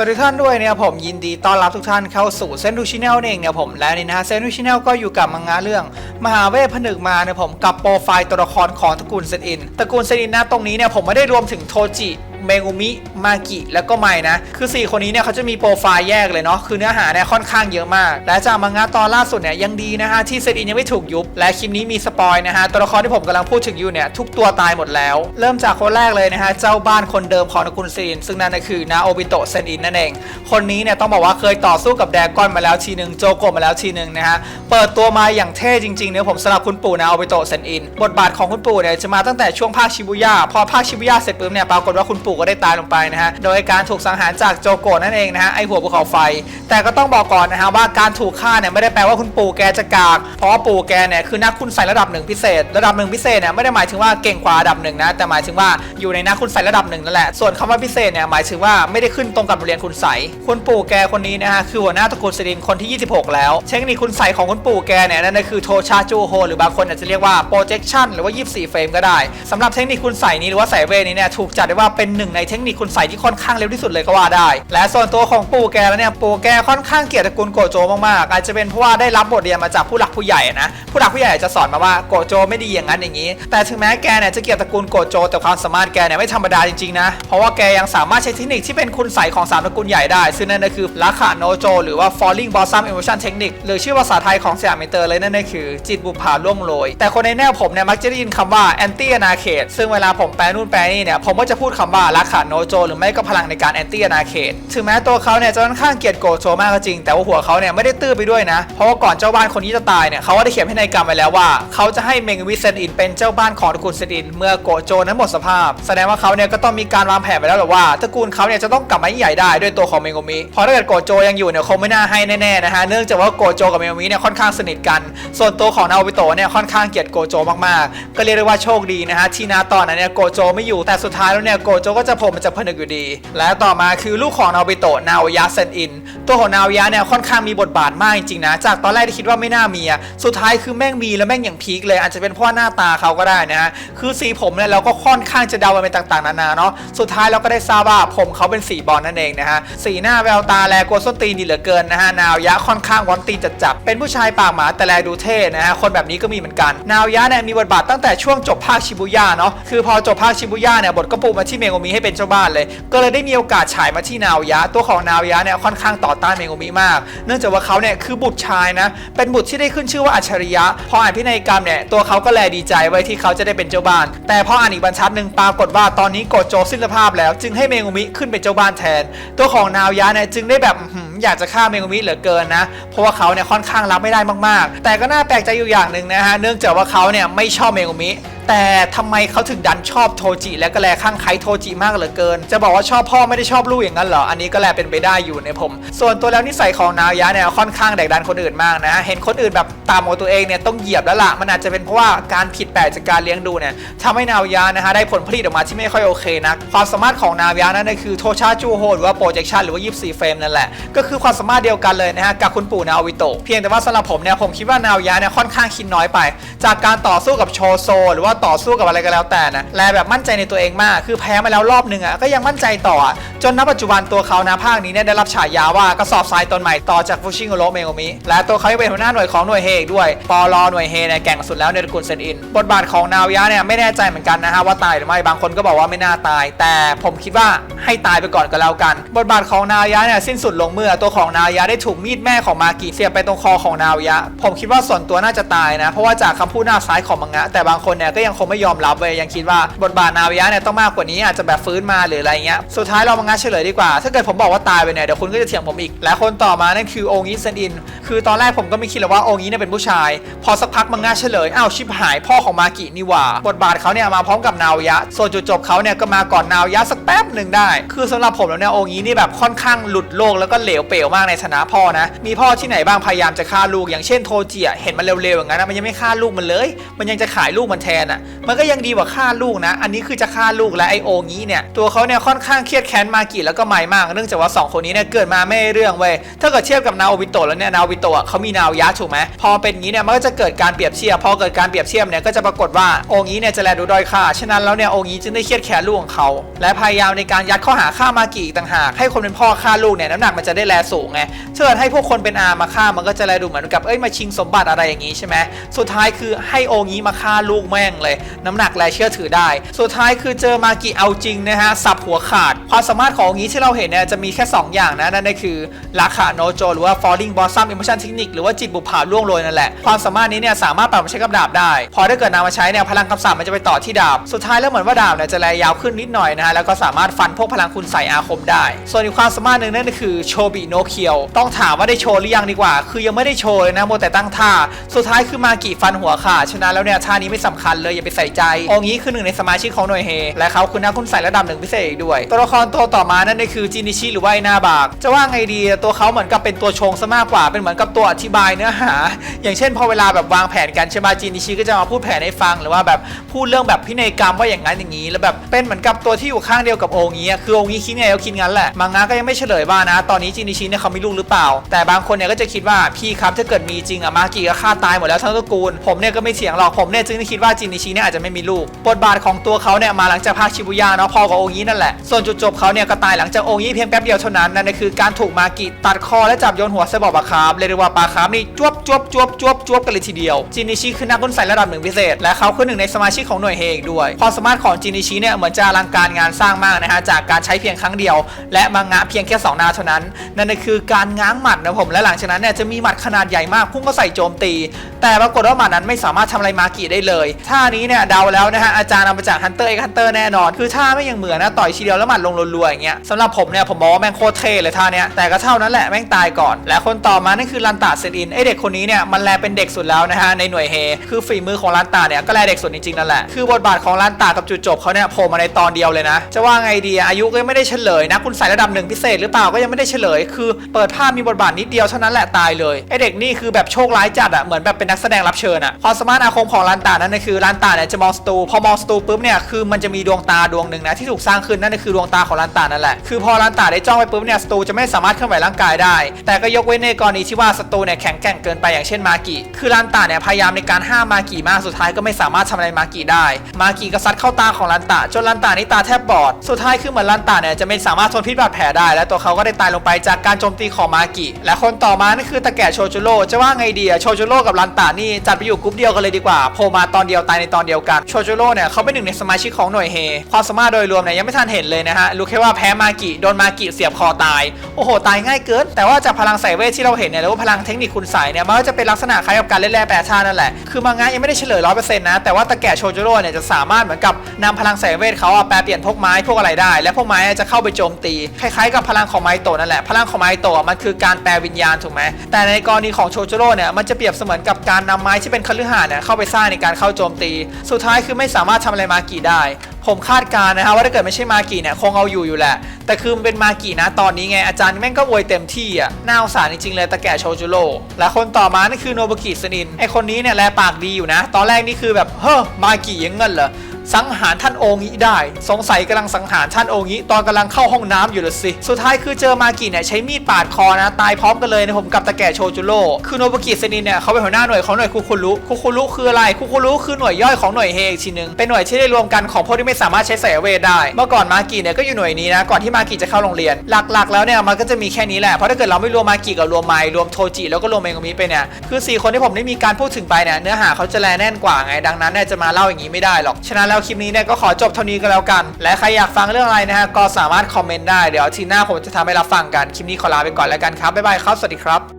สวัสดีท่านด้วยเนี่ยผมยินดีต้อนรับทุกท่านเข้าสู่เซนดูชิแนลเองเนี่ยผมและนี่นะฮะเซนดูชิแนลก็อยู่กับมังงะเรื่อง มหาเวทผนึกมาเนี่ยผมกับโปรไฟล์ตัวละครของตระกูลเซนอินตระกูลเซนอินนะตรงนี้เนี่ยผมไม่ได้รวมถึงโทจิเมกุมิ มากิ แล้วก็ไมนะ คือ 4 คนนี้เนี่ยเขาจะมีโปรไฟล์แยกเลยเนาะ คือเนื้อหาเนี่ยค่อนข้างเยอะมาก และจากมังงะตอนล่าสุดเนี่ยยังดีนะฮะ ที่เซตอินยังไม่ถูกยุบ และคลิปนี้มีสปอยนะฮะ ตัวละครที่ผมกำลังพูดถึงอยู่เนี่ยทุกตัวตายหมดแล้ว เริ่มจากคนแรกเลยนะฮะ เจ้าบ้านคนเดิมของตระกูลเซนอินซึ่งนั่นก็คือนาโอบิโตะเซนอินนั่นเอง คนนี้เนี่ยต้องบอกว่าเคยต่อสู้กับแดกอนมาแล้วทีหนึ่งโจโกะมาแล้วทีหนึ่งนะฮะ เปิดตัวมาอย่างเท่จริงๆเนี่ยผมสำหรับคุณปู่นาโอบิโตเซนอิน บทบาทของคุณปู่เนี่ยจะมาตั้งแต่ช่วงภาคชิบุย่าพอภาคชิบุย่าเสร็จปุ๊บเนี่ยปรากฏว่าคุณปู่ก็ได้ตายลงไปนะฮะ โดยการถูกสังหารจากโจโกะนั่นเองนะฮะไอหัวภูเขาไฟ แต่ก็ต้องบอกก่อนนะฮะว่าการถูกฆ่าเนี่ยไม่ได้แปลว่าคุณปู่แกจะกากเพราะปู่แกเนี่ยคือนักคุณใส่ระดับหนึ่งพิเศษ ระดับหนึ่งพิเศษเนี่ยไม่ได้หมายถึงว่าเก่งกว่าระดับหนึ่งนะแต่หมายถึงว่าอยู่ในนักคุณใส่ระดับหนึ่งนั่นแหละส่วนคำว่าพิเศษเนี่ยหมายถึงว่าไม่ได้ขึ้นตรงกับเรียนคุณใสคุณปู่แกคนนี้นะฮะคือหัวหน้าตระกูลสิรินคนที่ 26 แล้ว เทคนิคคุณใสของคุณปู่แกเนี่ยนั่นก็คือโทชาจูโฮหรือบางคนอาจจะเรียกว่า projection หรือว่า 24 เฟรมก็ได้สำหรับเทคนิคคุณใสนี้หรือว่าสายเวนี้เนี่ยถูกจัดได้ว่าเป็นหนึ่งในเทคนิคคุณใสที่ค่อนข้างเร็วที่สุดเลยก็ว่าได้ และส่วนตัวของปู่แกแล้วเนี่ยปู่แกค่อนข้างเกลียดตระกูลโกโจมากๆอาจจะเป็นเพราะว่าได้รับบทเรียนมาจากผู้หลักผู้ใหญ่นะผู้หลักผู้ใหญ่จะสอนมาว่าโกโจไม่ดีอย่างนั้นอย่างนี้ แต่ถึงแม้แกเนี่ยจะเกลียดตระกูลโกโจแต่ความสามารถแกเนี่ยไม่ธรรมดาจริงๆนะเพราะว่าแกยังสามารถใช้เทคนิคที่เป็นคุณใสของสามตระกูลใหญ่ได้ ซึ่งนั่นก็คือลักขะโนโจ หรือว่า falling blossom emotion technique หรือชื่อภาษาไทยของสยามมิเตอร์เลยนั่นก็คือ จิตบุพาล่วงโรย แต่คนในแนวผมเนี่ยมักจะได้ยินคำว่า anti anarchist ซึ่งเวลาผมแปลนู่นแปลนี่เนี่ยผมก็จะพูดคำว่าลักขะโนโจ หรือไม่ก็พลังในการ anti anarchist ถึงแม้ตัวเขาเนี่ยจะค่อนข้างเกลียดโกโจมากก็จริง แต่ว่าหัวเขาเนี่ยไม่ได้ตื้อไปด้วยนะ เพราะว่าก่อนเจ้าบ้านคนนี้จะตายเนี่ยเขาก็ได้เขียนพินัยกรรมไว้แล้วว่าเขาจะให้เมงวิเซนอินเป็นเจ้าบ้านของตระกูลเซนอินเมื่อโกโจนั้นหมดสภาพ แสดงว่าเขาเนี่ยก็ต้องมีการวางแผนไปแล้วหละว่าตระกูลเขาเนี่ยจะต้องกลับมาใหญ่ได้ด้วยตัวของเมงมิเพราะถ้าเกิดโกโจยังอยู่เนี่ยคงไม่น่าให้แน่ๆนะฮะเนื่องจากว่าโกโจกับเมงมิเนี่ยค่อนข้างสนิทกัน ส่วนตัวของนาโอบิโตะเนี่ยค่อนข้างเกลียดโกโจมากๆ ก็เรียกได้ว่าโชคดีนะฮะที่นาตอนนั้นเนี่ยโกโจไม่อยู่แต่สุดท้ายแล้วเนี่ยโกโจก็จะโผล่มาจากผนึกอยู่ดี และต่อมาคือลูกของนาโอบิโตะนาโอยะเซนอิน ตัวของนาโอยะเนี่ยค่อนข้างมีบทบาทมากจริงๆนะจากตอนแรกที่คิดว่าไม่น่ามีอะสุดท้ายคือแม่งมีแล้วแม่งอย่างพีคเลยอาจจะเป็นเพราะหน้าตาเขาก็ได้นะฮะคือสีผมเนี่ยเราก็ค่อนข้างจะเดาไปต่างๆนานาเนาะสุดท้ายเราก็ได้ทราบว่าผมเขาเป็นสีบอลนั่นเองนะฮะ สีหน้าแววตาแลกลัวส้นตีนดีเหลือเกินนะฮะ นาโอยะค่อนข้างวอนตีจัดจับ เป็นผู้ชายปากหมาแต่แลดูเท่นะฮะ คนแบบนี้ก็มีเหมือนกัน นาโอยะเนี่ยมีบทบาทตั้งแต่ช่วงจบภาคชิบุย่าเนาะ คือพอจบภาคชิบุย่าเนี่ยบทก็ปูมาที่เมงโงมิให้เป็นเจ้าบ้านเลย ก็เลยได้มีโอกาสฉายมาที่นาโอยะ ตัวของนาโอยะเนี่ยค่อนข้างต่อต้านเมงโงมิมาก เนื่องจากว่าเขาเนี่ยคือบุตรชายนะ เป็นบุตรที่ได้ขึ้นชื่อว่าอัจฉริยะ พออ่านพินัยกรรมเนี่ยตัวเขาก็แลดีใจไว้ที่เขาจะได้เป็นเจ้าบ้าน แต่พออ่านอีกบรรทัดหนึ่งปรากฏว่าตอนนี้โกโจสิ้นสภาพแล้ว จึงให้เมงุมิขึ้นเป็นเจ้าบ้านแทนตัวของนาวยะเนี่ยจึงได้แบบอยากจะฆ่าเมงุมิเหลือเกินนะ เพราะว่าเขาเนี่ยค่อนข้างรับไม่ได้มากๆ แต่ก็น่าแปลกใจอยู่อย่างหนึ่งนะฮะ เนื่องจากว่าเขาเนี่ยไม่ชอบเมงุมิ แต่ทำไมเขาถึงดันชอบโทจิและก็แลข้างใครโทจิมากเหลือเกิน จะบอกว่าชอบพ่อไม่ได้ชอบลูกอย่างนั้นเหรอ อันนี้ก็แลเป็นไปได้อยู่ในผม ส่วนตัวแล้วนิสัยของนาวยะเนี่ยค่อนข้างแดกดันคนอื่นมากนะ เห็นคนอื่นแบบตามของตัวเองเนี่ยต้องเหยียบแล้วล่ะมันอาจจะเป็นเพราะว่าการผิดแปลกจากการเลี้ยงดูเนี่ยทำให้นาวยะนะฮะได้ผลผลิตออกมาที่ไม่ค่อยโอเคนักความสามารถของนาวยะนั่นคือโทชาจูโฮหรือว่า projection หรือว่า24เฟรมนั่นแหละก็คือความสามารถเดียวกันเลยนะฮะกับคุณปู่นาวิโตเพียงแต่ว่าสำหรับผมเนี่ยผมคิดว่านาวยะเนี่ยค่อนข้างคิดน้อยไป จากการต่อสู้กับโชโซหรือว่าต่อสู้กับอะไรก็แล้วแต่นะแลแบบมั่นใจในตัวเองมาก คือแพ้มาแล้วรอบหนึ่งอะก็ยังมั่นใจต่อจนณปัจจุบันตัวเขานะภาคนี้เนี่ยได้รับฉายาว่ากระสอบทรายตนใหม่ต่อจากฟูชิโงโรเมโงมิและตัวเขายังเป็นหัวหน้าหน่วยของหน่วยเฮอีกด้วยปอลอหน่วยเฮเนี่ยแก่งสุดแล้วในตระกูลเซนอิน บทบาทของนาวยะเนี่ยไม่แน่ใจเหมือนกันนะฮะว่าตายหรือไม่บางคนก็บอกว่าไม่น่าตาย แต่ผมคิดว่าให้ตายไปก่อนก็แล้วกัน บทบาทของนาวยะเนี่ยสิ้นสุดลงเมื่อตัวของนาวยะได้ถูกมีดแม่ของมากิเสียบไปตรงคอของนาวยะ ผมคิดว่าส่วนตัวน่าจะตายนะ เพราะว่าจากคำพูดหน้าซ้ายของมังงะแต่บางคนเนี่ยก็ยังังคงไม่ยอมรับเว้ยยังคิดว่าบทบาทนาวยะเนี่ยต้องมากกว่านี้อาจจะแบบฟื้นมาหรืออะไรเงี้ยสุดท้ายเรามังงะเฉลยดีกว่า ถ้าเกิดผมบอกว่าตายไปเนี่ยเดี๋ยวคุณก็จะเถียงผมอีก และคนต่อมานั่นคือองิเซนอิน คือตอนแรกผมก็ไม่คิดเลยว่าองิเนี่ยเป็นผู้ชาย พอสักพักมังงะเฉลยอ้าวชิบหายพ่อของมากินี่หว่าบทบาทเขาเนี่ยมาพร้อมกับนาวยะ ส่วนจุดจบเขาเนี่ยก็มาก่อนนาวยะสักแป๊บหนึ่งได้ คือสำหรับผมแล้วเนี่ยองินี่แบบค่อนข้างหลุดโลกแล้วก็เหลวเป๋วมากในฐานะพ่อนะมีพ่อที่ไหนบ้างพยายามจะฆ่าลูกอย่างเช่นโทจิเห็นมันเร็วๆอย่างนั้นนะมันยังไม่ฆ่าลูกมันเลย มันยังจะขายลูกมันแทนอะมันก็ยังดีกว่าฆ่าลูกนะ อันนี้คือจะฆ่าลูกและไอโองี้เนี่ยตัวเขาเนี่ยค่อนข้างเครียดแค้นมากิแล้วก็ไม่มากเนื่องจากว่าสองคนนี้เนี่ยเกิดมาไม่เรื่องเว้ยถ้าเกิดเทียบกับนาโอบิโตะแล้วเนี่ยนาโอบิโตะเขามีนาวยักษ์ถูกไหมพอเป็นงี้เนี่ยมันก็จะเกิดการเปรียบเทียบพอเกิดการเปรียบเทียบเนี่ยก็จะปรากฏว่าโองี้เนี่ยจะแลดูด้อยค่าฉะนั้นแล้วเนี่ยโองี้จึงได้เครียดแค้นลูกของเขาและพยายามในการยัดข้อหาฆ่ามากิอีกต่างหากให้คนเป็นพ่อฆ่าลูกเนี่ยน้ำหนักมันจะได้แลสูงไงเกิดให้พวกคนเป็นอามาฆ่ามันก็จะแลดูเหมือนกับเอ้ยมาชิงสมบัติอะไรอย่างงี้ใช่ไหมสุดท้ายคือให้โองี้มาฆ่าลูกแม่งเลย น้ำหนักแลเชื่อถือได้ สุดท้ายคือเจอมากิเอาจริงนะฮะสับหัวขาด ความสามารถของงี้ที่เราเห็นเนี่ยจะมีแค่ 2 อย่างนะ นั่นก็คือราคาโนโจหรือว่า falling blossom emotion technique หรือว่าจิตบุปผาล่วงโรยนั่นแหละ ความสามารถนี้เนี่ยสามารถปรับมาใช้กับดาบได้ พอถ้าเกิดนำมาใช้เนี่ยพลังคำสาปมันจะไปต่อที่ดาบ สุดท้ายแล้วเหมือนว่าดาบเนี่ยจะแลยาวขึ้นนิดหน่อยนะฮะแล้วก็สามารถฟันพวกพลังคุณใส่อาคมได้ ส่วนอีกความสามารถหนึ่งนั่นก็คือโชบิโนเคียวต้องถามว่าได้โชว์หรือยังดีกว่า คือยังไม่ได้โชว์เลยนะโมแต่ตั้งท่า สุดท้ายคือมากิฟันหัวขาดฉะนั้นแล้วเนี่ยท่านี้ไม่สำคัญเลยอย่าไปใส่ใจองค์นี้คือหนึ่งในสมาชิกของหน่วยเฮและเขาคือนักคุณใส่ระดับหนึ่งพิเศษอีกด้วย ตัวละครตัวต่อมานั่นก็คือจินิชิหรือว่าไอนาบาก จะว่าไงดีตัวเขาเหมือนกับเป็นตัวชงซะมากกว่าเป็นเหมือนกับตัวอธิบายเนื้อหา อย่างเช่นพอเวลาแบบวางแผนกันใช่ไหมจินิชิก็จะมาพูดแผนให้ฟังหรือว่าแบบพูดเรื่องแบบพินัยกรรมว่าอย่างนั้นอย่างนี้ แล้วแบบเป็นเหมือนกับตัวที่อยู่ข้างเดียวกับองค์นี้คือองค์นี้คิดไงก็คิดงั้นแหละมังงะก็ยังไม่เฉลยว่านะ ตอนนี้จินิชิเนี่ยเขามีลูกหรือเปล่า แต่บางคนเนี่ยก็จะคิดว่าพี่ครับถ้าเกิดมีจริงอะมากิก็ฆ่าตายหมดแล้วทั้งตระกูลผมเนี่ยก็ไม่เถียงหรอกผมเนี่ยจึงคิดว่าจินิชิเนี่ยอาจจะไม่มีลูกบทบาทของตัวเขาเนี่ยมาหลังจากภาคชิบุย่าเนาะพอกับองค์นี้นั่นแหละ ส่วนจุดจบเขาเนี่ยก็ตายหลังจากองค์นี้เพียงแป๊บเดียวเท่านั้นนั่นคือการถูกมากิตัดคอและจับโยนหัวใส่บ่อปลาคาร์ฟเรียกได้ว่าปลาคาร์ฟนี่จวบจวบจวบจวบจวบกันเลยทีเดียวจินิชิคือนักบุญใส่ระดับหนึ่งพิเศษ และเขาคือหนึ่งในสมาชิกของหน่วยเฮกด้วยความสามารถของจินิชิเนี่ยเหมือนจะอลังการงานสร้างมากนะฮะจากการใช้เพียงครั้งเดียว และมังงะเพียงแค่สองนาเท่านั้น นั่นคือการง้างหมัดนะผมและหลังจากนั้นเนี่ยจะมีหมัดขนาดใหญ่มากพุ่งเข้าใส่โจมตี แต่ปรากฏว่าหมัดนั้นไม่สามารถทำอะไรมากิได้เลยท่านี้เนี่ยเดาแล้วนะฮะอาจารย์เอามาจากฮันเตอร์เอ็กฮันเตอร์แน่นอน คือท่าไม่ยังเหมือนนะต่อยทีเดียวแล้วหมัดลงรัวๆอย่างเงี้ยสำหรับผมเนี่ยผมมองว่าแม่งโคตรเท่เลยท่าเนี้ยแต่ก็เท่านั้นแหละแม่งตายก่อน และคนต่อมานั่นคือลันตาเซนอินไอเด็กคนนี้เนี่ยมันแลเป็นเด็กสุดแล้วนะฮะในหน่วยเฮคือฝีมือของลันตาเนี่ยก็แลเด็กสุดจริงๆนั่นแหละคือบทบาทของลันตากับจุดจบเขาเนี่ยโผล่มาในตอนเดียวเลยนะ จะว่าไงดีอายุก็ไม่ได้เฉลยนะคุณใส่ระดับหนึ่งพิเศษหรือเปล่าก็ยังไม่ได้เฉลย คือเปิดภาพมีบทบาทนิดเดียวเท่านั้นแหละตายเลยไอเด็กนี่คือแบบโชคร้ายจัดอะเหมือนแบบเป็นนักแสดงรับเชิญอะความสามารถอาคมของลันตานั่นคือลันตาเนี่ยจะมองสตูพอมองสตูปุ๊บเนี่ยคือมันจะมีดวงตาดวงหนึ่งนะที่ถูกสร้างขึ้นนั่นคือดวงตาของลันตานั่นแหละคือพอลันตาได้จ้องไปปุ๊บเนี่ยสตูจะไม่สามารถเคลื่อนไหวร่างกายได้ แต่ก็ยกเว้นในกรณีที่ว่าสตูเนี่ยแข็งแกร่งเกินไปอย่างเช่นมากิคือลันตาเนี่ยพยายามในการห้ามมากิมากสุดท้ายก็ไม่สามารถทำอะไรมากิได้ มากิก็ซัดเข้าตาของลันตาจนลันตานี่ตาแทบบอดสุดท้ายคือเหมือนลันตาเนี่ยจะไม่สามารถทนพิษบาดแผลได้ และตัวเขาก็ได้ตายลงไปจากการโจมตีของมากิและคนต่อมานั่นคือตะแก่โชจูโร่จะว่าไงดีอะโชจูโร่กับลันตานี่จัดไปอยู่กรุ๊ปเดียวกันเลยดีกว่าโผล่มาตอนเดียวตายในตอนเดียวกันโชจูโร่เนี่ยเขาเป็นหนึ่งในสมาชิกของหน่วยเฮความสามารถโดยรวมเนี่ยยังไม่ทันเห็นเลยนะฮะรู้แค่ว่าแพ้มากิโดนมากิเสียบคอตายโอ้โหตายง่ายเกิน แต่ว่าจากพลังสายเวทที่เราเห็นเนี่ยหรือว่าพลังเทคนิคคุณสายเนี่ยมันก็จะเป็นลักษณะคล้ายกับการเล่นแร่แปรธาตุนั่นแหละคือมังงะยังไม่ได้เฉลยร้อยเปอร์เซ็นต์นะแต่ว่าตะแก่โชจูโร่เนี่ยจะสามารถเหมือนกับนำพลังสายเวทเขาอะแปลเปลี่ยนพวกไม้พวกอะไรได้ และพวกไม้จะเข้าไปโจมตีคล้ายๆ กับพลังของไมโตะนั่นแหละพลังของไมโตะมันคือการแปลวิญญาณถูกไหมแต่ในกรณีของโชจูโร่เนี่ยมันจะเปรียบเสมือนกับการนำไม้ที่เป็นคฤหาสน์เนี่ยเข้าไปสร้างในการเข้าโจมตีสุดท้ายคือไม่สามารถทำอะไรมากีได้ ผมคาดการณ์นะฮะว่าถ้าเกิดไม่ใช่มากีเนี่ยคงเอาอยู่อยู่แหละ แต่คือมันเป็นมากีนะตอนนี้ไงอาจารย์แม่งก็อวยเต็มที่อะน่าสงสารจริงๆเลยตะแก่โชจูโร่และคนต่อมานั่นคือโนบุกิสนินไอคนนี้เนี่ยแลปากดีอยู่นะ ตอนแรกนี่คือแบบเฮ้อมากียังเงินเหรอสังหารท โองิได้ สงสัยกำลังสังหารท่านโองิตอนกำลังเข้าห้องน้ำอยู่ละสิ สุดท้ายคือเจอมากิเนี่ยใช้มีดปาดคอนะ ตายพร้อมกันเลยนะผมกับตะแก่โชจูโร่คือโนบุกิเซนินเนี่ยเขาเป็นหัวหน้าหน่วยของหน่วยคุคุรุคุคุรุคืออะไรคุคุรุคือหน่วยย่อยของหน่วยเฮอีกทีนึงเป็นหน่วยที่ได้รวมกันของพวกที่ไม่สามารถใช้สายเวทได้ เมื่อก่อนมากิเนี่ยก็อยู่หน่วยนี้นะก่อนที่มากิจะเข้าโรงเรียน หลักๆ แล้วเนี่ยมันก็จะมีแค่นี้แหละเพราะถ้าเกิดเราไม่รวมมากิกับรวมไมล์รวมโทจิแล้วก็รวมเมงมิไปเนี่ยคือสี่คนที่ผมได้มีการพูดถึงไปเนี่ยเนื้อหาเขาจะแลแน่นกว่าไงดังนั้นเนี่ยจะมาเล่าอย่างนี้ไม่ได้หรอกฉะนั้นแล้วคลิปนี้เนี่ยก็ขออจบเท่านี้ก็แล้วกัน และใครอยากฟังเรื่องอะไรนะฮะก็สามารถคอมเมนต์ได้เดี๋ยวทีหน้าผมจะทำให้รับฟังกันคลิปนี้ขอลาไปก่อนแล้วกันครับบ๊ายบายครับสวัสดีครับ